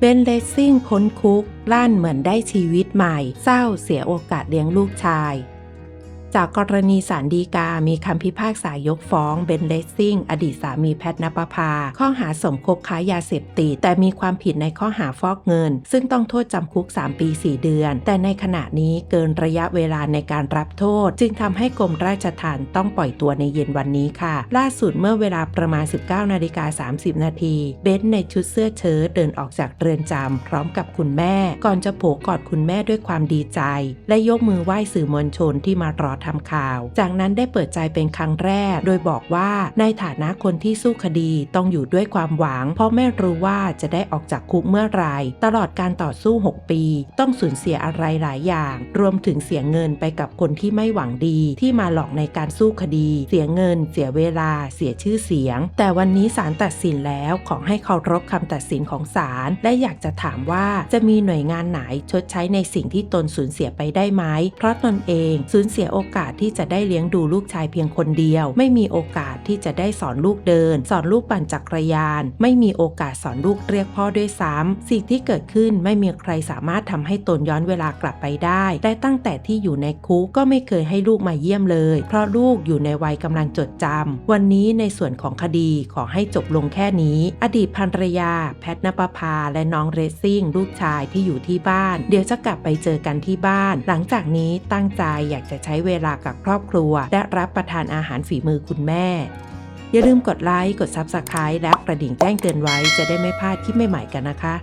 เบนเลสซิ่งพ้นคุกลั่นเหมือนได้ชีวิตใหม่ เศร้าเสียโอกาสเลี้ยงลูกชาย จากกรณีสารดีกา มีคำพิพากษายกฟ้องเบนเลสซิ่งอดีตสามีแพทนปภา ข้อหาสมคบค้ายาเสพติดแต่มีความผิดในข้อหาฟอกเงิน ซึ่งต้องโทษจำคุก 3 ปี 4 เดือน แต่ในขณะนี้เกินระยะเวลาในการรับโทษ จึงทำให้กรมราชทัณฑ์ต้องปล่อยตัวในเย็นวันนี้ค่ะ ล่าสุดเมื่อเวลาประมาณ 19นาฬิกา30 นาทีเบนในชุดเสื้อเชิ้ตเดินออกจากเรือนจำพร้อมกับคุณแม่ ก่อนจะโผกอดคุณแม่ด้วยความดีใจ และยกมือไหว้สื่อมวลชนที่มารอทำข่าว จากนั้นได้เปิดใจเป็นครั้งแรก โดยบอกว่าในฐานะคนที่สู้คดีต้องอยู่ด้วยความหวัง เพราะไม่รู้ว่าจะได้ออกจากคุกเมื่อไหรตลอดการต่อสู้ 6 ปี ต้องสูญเสียอะไรหลายอย่าง รวมถึงเสียเงินไปกับคนที่ไม่หวังดีที่มาหลอกในการสู้คดี เสียเงิน เสียเวลา เสียชื่อเสียง แต่วันนี้ศาลตัดสินแล้วขอให้เคารพคำตัดสินของศาลและอยากจะถามว่าจะมีหน่วยงานไหนชดใช้ในสิ่งที่ตนสูญเสียไปได้ไหมเพราะตนเองสูญเสียโออกาสที่จะได้เลี้ยงดูลูกชายเพียงคนเดียว ไม่มีโอกาสที่จะได้สอนลูกเดิน สอนลูกปั่นจักรยาน ไม่มีโอกาสสอนลูกเรียกพ่อด้วยซ้ำสิ่งที่เกิดขึ้นไม่มีใครสามารถทำให้ตนย้อนเวลากลับไปได้ และตั้งแต่ที่อยู่ในคุกก็ไม่เคยให้ลูกมาเยี่ยมเลย เพราะลูกอยู่ในวัยกำลังจดจำวันนี้ในส่วนของคดีขอให้จบลงแค่นี้ อดีตภรรยา แพทนปภาและน้องเรซซิ่งลูกชายที่อยู่ที่บ้าน เดี๋ยวจะกลับไปเจอกันที่บ้าน หลังจากนี้ตั้งใจอยากจะใช้เวลากับครอบครัว และรับประทานอาหารฝีมือคุณแม่ อย่าลืมกดไลค์ กด Subscribe และกระดิ่งแจ้งเตือนไว้จะได้ไม่พลาดคลิปใหม่ๆกันนะคะ